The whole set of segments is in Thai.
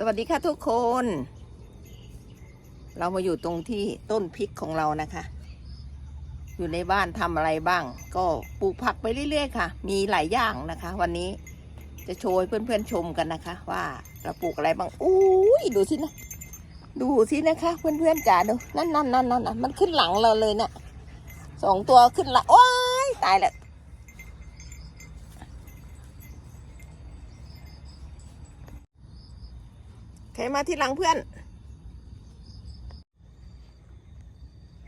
สวัสดีค่ะทุกคน เรามาอยู่ตรงที่ต้นพริกของเรานะคะ อยู่ในบ้านทำอะไรบ้าง ก็ปลูกผักไปเรื่อยๆค่ะ มีหลายอย่างนะคะ วันนี้จะโชว์เพื่อนๆชมกันนะคะ ว่าเราปลูกอะไรบ้างอุ้ยดูสินะ ดูสินะคะ เพื่อนๆจ๋าดูนั่นนั่นนั่นนั่นมันขึ้นหลังเราเลยนะ่ะสองตัวขึ้นลังว้ยตายแล้ว ใครมาที่หลังเพื่อน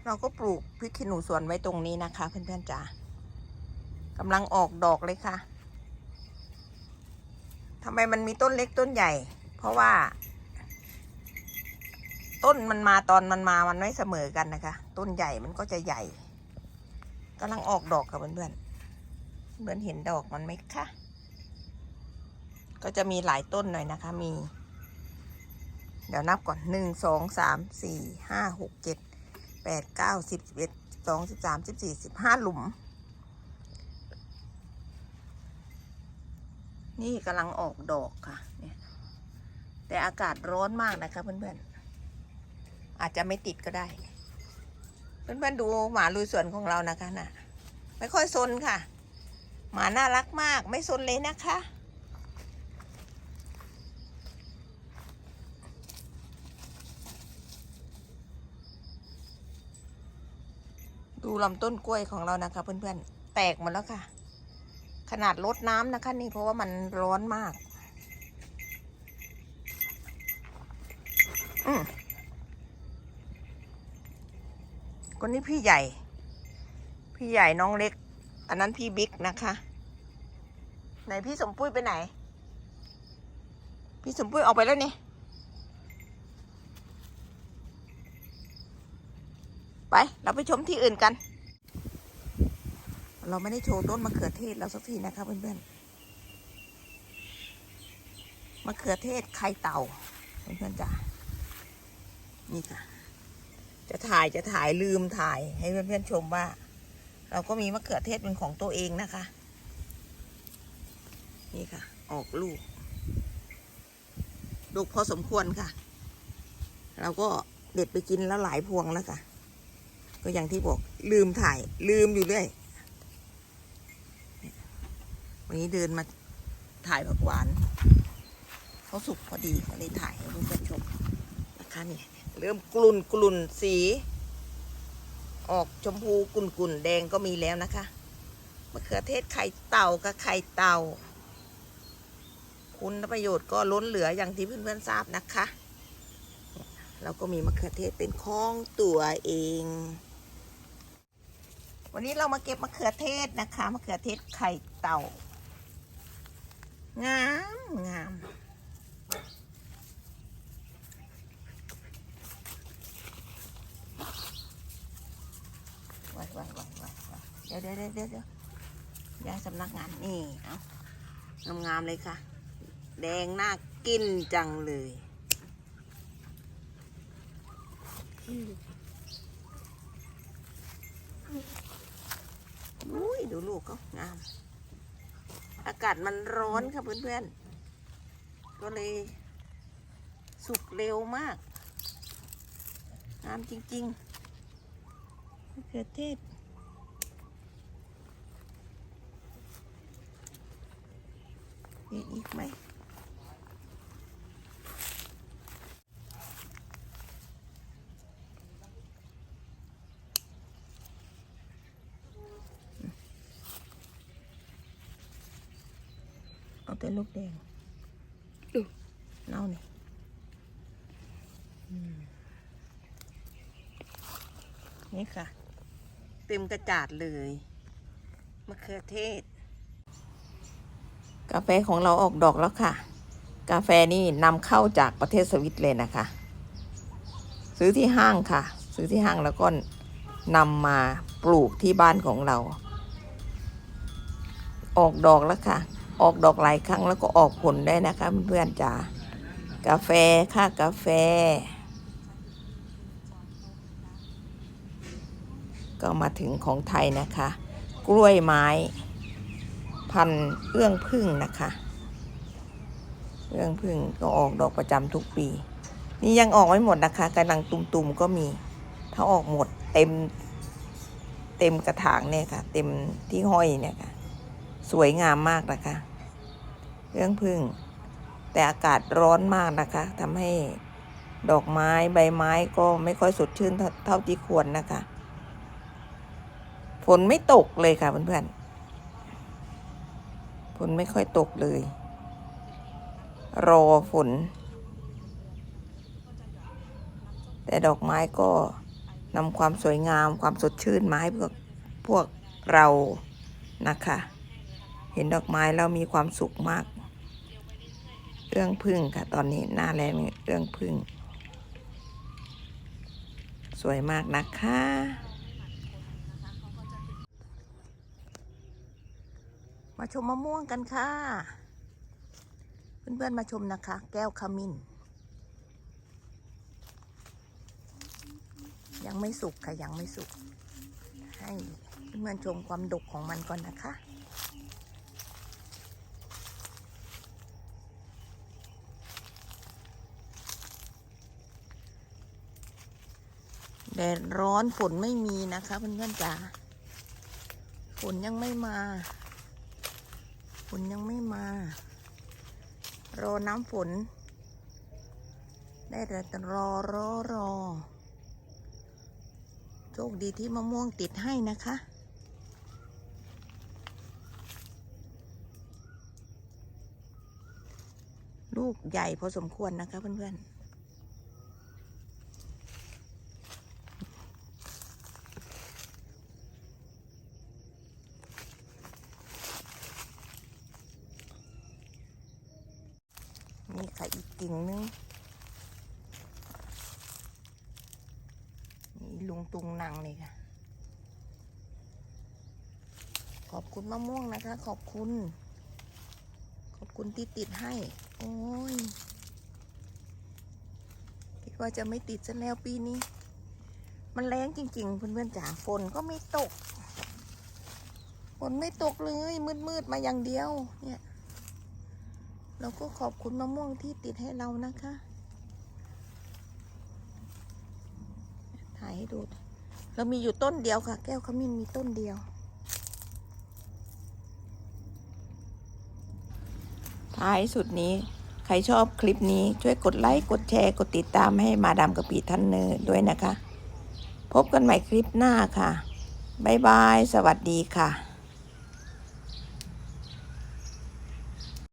เราก็ปลูกพริกขี้หนูสวนไว้ตรงนี้นะคะ เพื่อนๆจ๋ากำลังออกดอกเลยค่ะทำไมมันมีต้นเล็กต้นใหญ่ เพราะว่า ต้นมันมาตอนมันมามันไม่เสมอกันนะคะ ต้นใหญ่มันก็จะใหญ่กำลังออกดอกค่ะเพื่อนๆเพื่อนเห็นดอกมันไหมคะก็จะมีหลายต้นหน่อยนะคะ มี เดี๋ยวนับก่อนหนึ่งสองสามสี่ห้าหกเจ็ดแปดเก้าสิบสิบเอ็ดสองสิบสามสิบสี่สิบห้าหลุม นี่กำลังออกดอกค่ะเนี่ยแต่อากาศร้อนมากนะคะเพื่อนๆ อาจจะไม่ติดก็ได้ เพื่อนๆดูหมาลุยสวนของเรานะคะน่ะ ไม่ค่อยซนค่ะ หมาน่ารักมากไม่ซนเลยนะคะ ดูลำต้นกล้วยของเรานะคะ เพื่อนๆ แตกหมดแล้วค่ะ ขนาดลดน้ำนะคะ นี่เพราะว่ามันร้อนมาก อืมคนนี้พี่ใหญ่ พี่ใหญ่น้องเล็ก อันนั้นพี่บิ๊กนะคะ ไหนพี่สมปุ้ยไปไหน พี่สมปุ้ยออกไปแล้วนี่ ไป เราไปชมที่อื่นกัน เราไม่ได้โชว์ต้นมะเขือเทศเราสักทีนะคะเพื่อนๆ มะเขือเทศไข่เต่าเพื่อนๆจ้ะนี่ค่ะ จะถ่ายจะถ่ายลืมถ่ายให้เพื่อนๆชมว่า เราก็มีมะเขือเทศเป็นของตัวเองนะคะ นี่ค่ะ ออกลูก ลูกพอสมควรค่ะ เราก็เด็ดไปกินแล้วหลายพวงแล้วค่ะ ก็อย่างที่บอกลืมถ่ายลืมอยู่เรื่อยวันนี้เดินมาถ่ายผักหวานเขาสุกพอดีก็เลยถ่ายให้เพื่อนๆชมนะคะนี่เริ่มกลุ่นกลุ่นสี ออกชมพูกลุ่นกุ่นแดงก็มีแล้วนะคะมะเขือเทศไข่เต่ากับไข่เต่า คุณประโยชน์ก็ล้นเหลืออย่างที่เพื่อนๆทราบนะคะเราก็มีมะเขือเทศเป็นของตัวเอง วันนี้เรามาเก็บมะเขือเทศนะคะมะเขือเทศไข่เต่า งามงามไว้ไว้ไว้ไว้ไว้เดี๋ยวเดี๋ยวเดี๋ยวเดี๋ยวเดี๋ยวย้ายสำนักงานนี่เอางามๆเลยค่ะ แดงน่ากินจังเลย อุ้ยดูลูกเขางาม อากาศมันร้อนค่ะเพื่อนๆ ก็เลยสุกเร็วมาก งามจริงๆมะเขือเทศมีอีกไหม แต่ลูกแดงดูเน่านี่อืมนี่ค่ะ เต็มกระจาดเลยมะเขือเทศ กาแฟของเราออกดอกแล้วค่ะ กาแฟนี่นำเข้าจากประเทศสวิตเลยนะคะ ซื้อที่ห้างค่ะ ซื้อที่ห้างแล้วก็นำมาปลูกที่บ้านของเรา ออกดอกแล้วค่ะ ออกดอกหลายครั้งแล้วก็ออกผลได้นะคะเพื่อนๆจ๋ากาแฟค่ะกาแฟ ก็มาถึงของไทยนะคะ กล้วยไม้ พันเอื้องพึ่งนะคะเรื่องพึ่งก็ออกดอกประจำทุกปี นี่ยังออกไม่หมดนะคะกำลังตุ่มๆก็มี ถ้าออกหมดเต็มเต็มกระถางเนี่ยค่ะ เต็มที่ห้อยเนี่ยค่ะ สวยงามมากนะคะ เรื่องพึ่ง แต่อากาศร้อนมากนะคะทำให้ดอกไม้ใบไม้ก็ไม่ค่อยสดชื่นเท่าที่ควรนะคะ ฝนไม่ตกเลยค่ะเพื่อนๆ ฝนไม่ค่อยตกเลย รอฝน แต่ดอกไม้ก็นำความสวยงามความสดชื่นมาให้พวกพวกเรานะคะ เห็นดอกไม้แล้วมีความสุขมาก เรื่องพึ่งค่ะ ตอนนี้หน้าแรงเรื่องพึ่ง สวยมากนะคะมาชมมะม่วงกันค่ะ เพื่อนๆมาชมนะคะ แก้วขมิ้น ยังไม่สุกค่ะยังไม่สุก ให้เพื่อนๆชมความดกของมันก่อนนะคะ ดดร้อนฝนไม่มีนะคะเพื่อนๆจ๋าฝนยังไม่มาฝนยังไม่มารอน้ำฝน ได้แต่รอรอรอโชคดีที่มะม่วงติดให้นะคะลูกใหญ่พอสมควรนะคะเพื่อนๆ นี่ค่ะอีกกิ่งนึงนี่ลุงตุงนางเลยค่ะ ขอบคุณมะม่วงนะคะ ขอบคุณ ขอบคุณที่ติดให้ โอ้ยคิดว่าจะไม่ติดซะแล้วปีนี้ มันแรงจริง ๆ เพื่อนๆจ๋าฝนก็ไม่ตกฝนไม่ตกเลยมืดๆมาอย่างเดียวเนี่ย เราก็ขอบคุณมะม่วงที่ติดให้เรานะคะ ถ่ายให้ดู เรามีอยู่ต้นเดียวค่ะ แก้วขมิ้นมีต้นเดียว ท้ายสุดนี้ ใครชอบคลิปนี้ช่วยกดไลค์ กดแชร์ กดติดตามให้มาดามกะปิท่านเนอด้วยนะคะ พบกันใหม่คลิปหน้าค่ะ บ๊ายบาย สวัสดีค่ะ